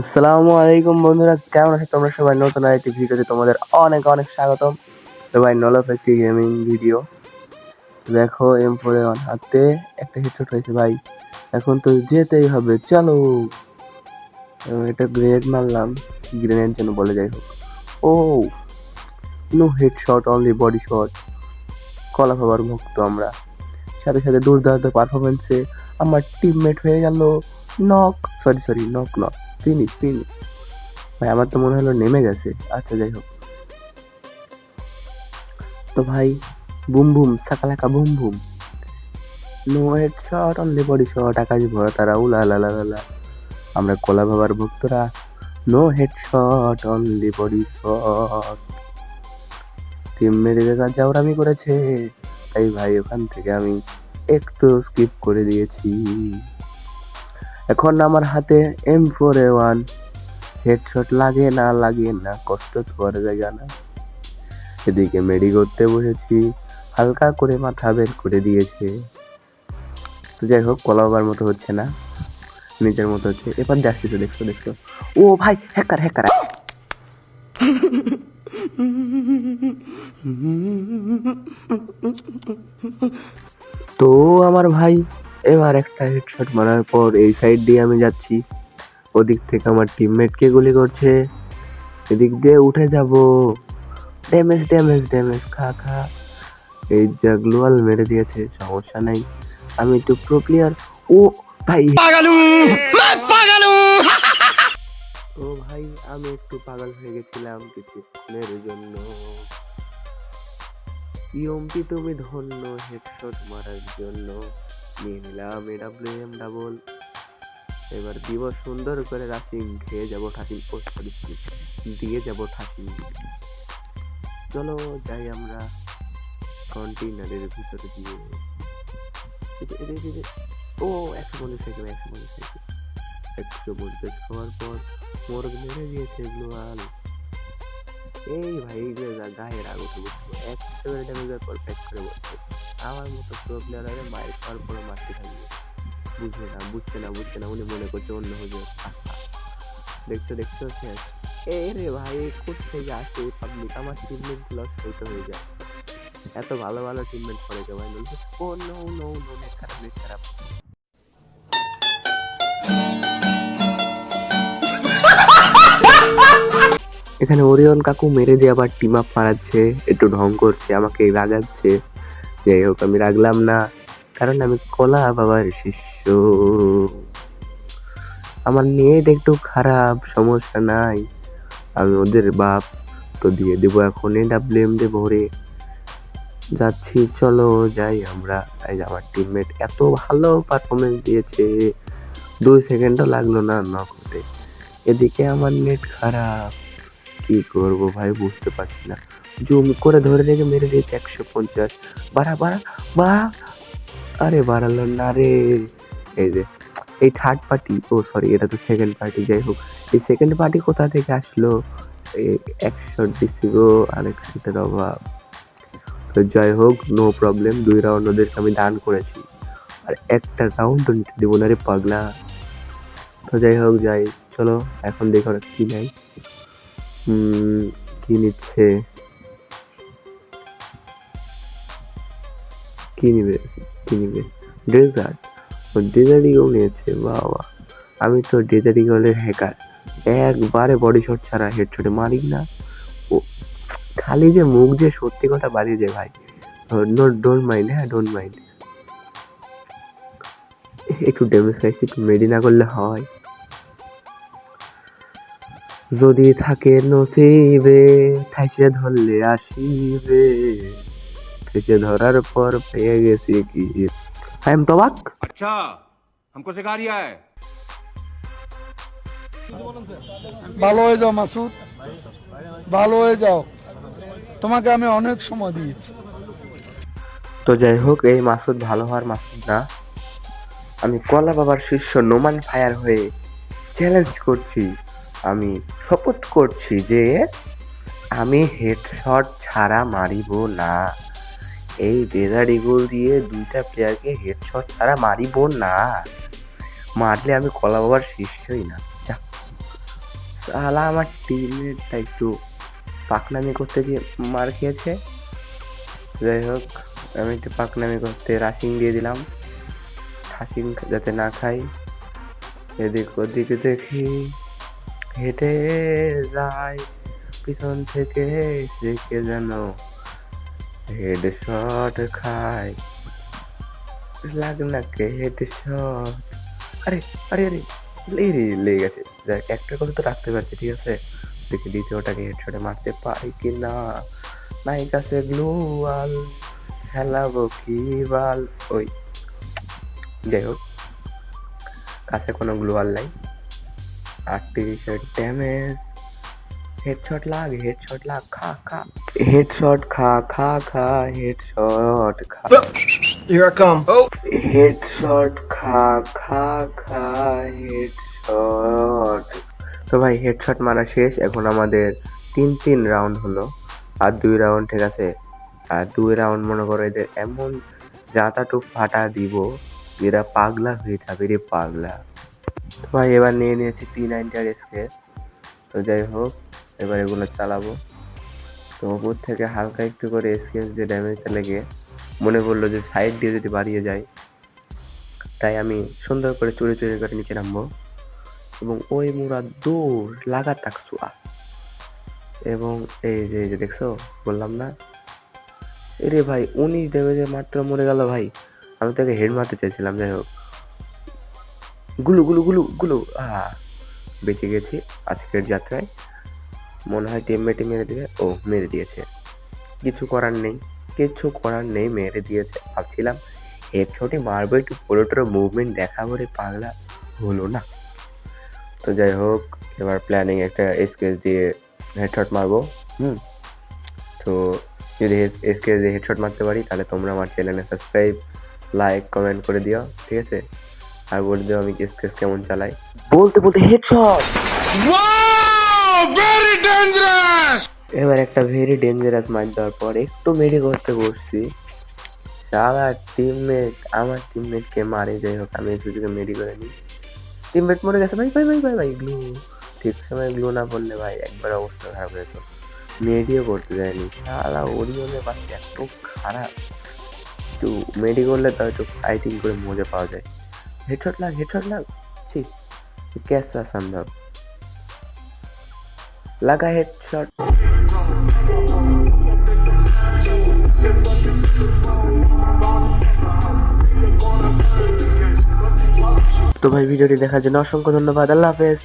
আসসালামু আলাইকুম বন্ধুরা, কেমন আছো তোমরা সবাই? নতুন আরেকটি ভিডিওতে তোমাদের অনেক অনেক স্বাগতম। ভাই নলফ একটি গেমিং ভিডিও দেখো এম ফোরে হাতে একটা হেডশট হয়েছে ভাই। এখন তো যেতেই হবে, চলো। এটা গ্রেনেড মারলাম গ্রেনেড যেন বলে যাই হোক। ও no headshot only body shot কলা খাবার ভক্ত আমরা। সাথে সাথে দুর্দান্ত পারফরমেন্সে আমার টিমমেট হয়ে গেল। Knock sorry sorry knock knock finish finish ভাই, আমার তো মনে হলো নেমে গেছে। আচ্ছা যাই হোক। তো ভাই, boom boom, সাকালাকা boom boom. No head shot only body shot আকাশ ভরা তারা উলা লা লা লা লা আমরা কোলা বাবার ভক্তরা, no head shot, only body shot. Team কাজ যাওরামি করেছে, তাই ভাই, ওখান থেকে আমি একটু স্কিপ করে দিয়েছি। এখন আমার হাতে M four A one headshot লাগে না লাগে না, কষ্ট করা জায়গা না এদিকে মেডি করতে বসেছি, হালকা করে মাথা বের করে দিয়েছে। তো যাই হোক কলাবার মতো হচ্ছে না। নিজের মতো হচ্ছে। এবার দেখছি তো, দেখছ দেখছ। ও ভাই হ্যাকার হ্যাকার তো আমার ভাই এবার একটা হেডশট মারার পর এই সাইড দিয়ে আমি যাচ্ছি। ওদিক থেকে আমার টিমমেটকে গুলি করছে। এদিক দিয়ে উঠে যাব। ড্যামেজ ড্যামেজ ড্যামেজ খা খা। এই যা গ্লোয়াল মেরে দিয়েছে সমস্যা নাই। আমি একটু প্রো প্লেয়ার ও ভাই। ও ভাই আমি একটু পাগল হয়ে গেছিলাম কিছুক্ষণের জন্য। ইয়মটি তুমি ধন্য হেডশট মারার জন্য। নিয়ে নিলাম এডাব্লিউএম ডাবল এবার দিব সুন্দর করে রাশিং খেয়ে যাব ঠাসিং ও দিয়ে যাব ঠাসিং চলো যাই আমরা কন্টেইনারের ভিতরে দিয়ে। ও, একশো পঞ্চাশ সেকেন্ড একশো পঞ্চাশ সেকেন্ড একশো পঞ্চাশ হওয়ার পর মোরগ মেরে দিয়েছে গ্লোয়াল। এই ভাই এইগুলো যা গায়ে রাগ একশো করে ড্যামেজ পর প্যাক করে বসছে আমার মতো প্রো প্লেয়ার মায়ের খাওয়ার পরে মারতে থাকবে বুঝবে না বুঝছে না বুঝছে না, উনি মনে করছে অন্য হুজুর দেখছ দেখছ শেষ এ রে ভাই কোথেকে আসে পাবলিক আমার টিমমেটগুলো সইতে হয়ে যায়। এত ভালো ভালো টিমমেট করে কে ভাই, বলছে, ও নো নো নো খারাপ খারাপ। এখানে ওরিয়ন কাকু মেরে দিয়ে আবার টিম আপ মারাচ্ছে, একটু ঢং করছে, আমাকে রাগাচ্ছে। যাই হোক আমি রাখলাম না। কারণ আমি কলা বাবার শিষ্য। আমার নিয়েটা একটু খারাপ, সমস্যা নাই। আমি ওদের বাপ, তো দিয়ে দেবো এখন ডাব্লিউএম দিয়ে ভরে। যাচ্ছি, চলো যাই আমরা। এই আমার টিমমেট এত ভালো পারফরমেন্স দিয়েছে। দুই সেকেন্ডও লাগল না নক হতে এদিকে আমার নেট খারাপ। কি করব ভাই, বুঝতে পারছি না। জুম করে ধরে রেখে মেরে দিয়েছে একশো পঞ্চাশ বাড়া বাড়া বাড়া আরে বাড়ালো না রে এই যে এই থার্ড পার্টি ও সরি এটা তো সেকেন্ড পার্টি যাই হোক এই সেকেন্ড পার্টি কোথা থেকে আসলো একশো দিচ্ছি গো আরেক সেটের অভাব তো যাই হোক নো প্রবলেম দুই রাউন্ড ওদেরকে আমি দান করেছি আর একটা রাউন্ডও নিতে দেবো না রে পাগলা তো যাই হোক যাই চলো এখন দেখো কি কি নিচ্ছে কি নিবে? কি নিবে? ডেজার্ট ও ডেজার্ট ইগল নিয়েছে বাবা। আমি তো ডেজার্ট ইগলের হ্যাকার একবারে বডি শট ছাড়া হেডশটে মারি না। ও, খালি যে মুখ যে সত্যি কথা বাড়িয়ে যায় ভাই। নো ডোন্ট মাইন্ড হ্যাঁ ডোন্ট মাইন্ড একটু ড্যামেজ খাইছি, একটু মেডি না করলে হয়। যদি থাকে নসিবে ঠাইসে ধরলে আসিবে। ঠেসে ধরার পর পেয়ে গেছি কি আই এম তবাক अच्छा हमको सिखा रिया है ভালো হয়ে যাও মাসুদ ভালো হয়ে যাও তোমাকে আমি অনেক সময় দিয়েছি তো যাই হোক এই মাসুদ ভালো হওয়ার মাসুদ না আমি কলা বাবার শিষ্য নোমান ফায়ার হয়ে চ্যালেঞ্জ করছি আমি শপথ করছি যে আমি হেডশট ছাড়া মারিব না এই ডেজার্ট ইগল দিয়ে দুইটা প্লেয়ারকে হেডশট ছাড়া মারিব না। মারলে আমি কলা বাবার শিষ্যই না। সালা আমার টিমমেটটা একটু পাকনামি করতে গিয়ে মার খেয়েছে। যাই হোক, আমি একটু পাকনামি করতে রাশিং দিয়ে দিলাম। ঠাসিং যাতে না খাই। এদিক ওদিক দেখি হেঁটে যায়, পিছন থেকে কে যেন হেড শট খায় লাগ না কে হেড শট আরে আরে আরে এই রে লেগে গেছে। যাক, একটা করে তো রাখতে পারছি, ঠিক আছে? দেখি দ্বিতীয়টাকে হেডশটে মারতে পারি কি না? নাই কাছে গ্লুয়াল খেলাবো কি বাল? ওই, যাই হোক, কাছে কোনো গ্লুয়াল নাই। আটত্রিশের ড্যামেজ হেডশট লাগ হেডশট লাগ খা খা হেডশট খা খা খা হেডশট খা Here I come. হেডশট খা খা খা হেডশট তো ভাই হেডশট মারা শেষ। এখন আমাদের তিন তিন রাউন্ড হলো। আর দুই রাউন্ড ঠিক আছে? আর দুই রাউন্ড মনে করো এদের এমন যাতাটুক ফাটা দিব এরা পাগলা হয়ে যাবে রে পাগলা। তো ভাই এবার নিয়ে নিয়েছি পি নাইনটি আর স্কেচ তো যাই হোক, এবার এগুলো চালাবো। তো ওপর থেকে হালকা একটু করে স্কেচ দিয়ে ড্যামেজটা লেগে মনে পড়ল যে সাইড দিয়ে যদি বাড়িয়ে যায়, তাই আমি সুন্দর করে চুরি চুরি করে নিচে নামবো। এবং ওই মুড়া দৌড় লাগা তাকসুয়া এবং এই যে এই যে দেখছ, বললাম না? এরে ভাই, উনিশ ড্যামেজে মাত্র মরে গেল ভাই। আমি তাকে হেড মারতে চাইছিলাম, যাই হোক। গুলু গুলু গুলু গুলু, আহ। বেঁচে গেছি আজকের যাত্রায়। মনে হয় টিমমেটে মেরে দেবে। ও, মেরে দিয়েছে। কিছু করার নেই। কিছু করার নেই, মেরে দিয়েছে। ভাবছিলাম, হেডশটে মারবো, একটু পুরোটোর মুভমেন্ট দেখাবো রে পাগলা। হলো না। তো যাই হোক, এবার প্ল্যানিং একটা স্কেচ দিয়ে হেডশট মারবো। হুম। তো যদি স্কেচ দিয়ে হেডশট মারতে পারি, তাহলে তোমরা আমার চ্যানেলে সাবস্ক্রাইব লাইক কমেন্ট করে দিও। ঠিক আছে? আর বলে দিও আমি স্কেচ কেমন চালাই। বলতে বলতে হেডশট এবার একটা ভেরি ডেঞ্জারাস মাইন্ড দেওয়ার পর একটু মেডি করতে বসছি সারা টিমমেট আমার টিমমেটকে মারে যাই হোক আমি সুযোগে মেডি করে নিই। টিমমেট মরে গেছে ভাই ভাই ভাই ভাই ভাই গ্লু ঠিক সময় গ্লু না পড়লে ভাই একবার অবস্থা খারাপ হয়ে যেত। মেডিও করতে যায়নি সারা ওরিয়নে পাচ্ছে এত খারাপ। একটু মেডি করলে তাও একটু ফাইটিং করে মজা পাওয়া যায়। হেডশট লাগ হেডশট লাগ ছি कैसा संभव लगा हेडशॉट তো ভাই ভিডিওটি দেখার জন্য অসংখ্য ধন্যবাদ আল্লাহ হাফেজ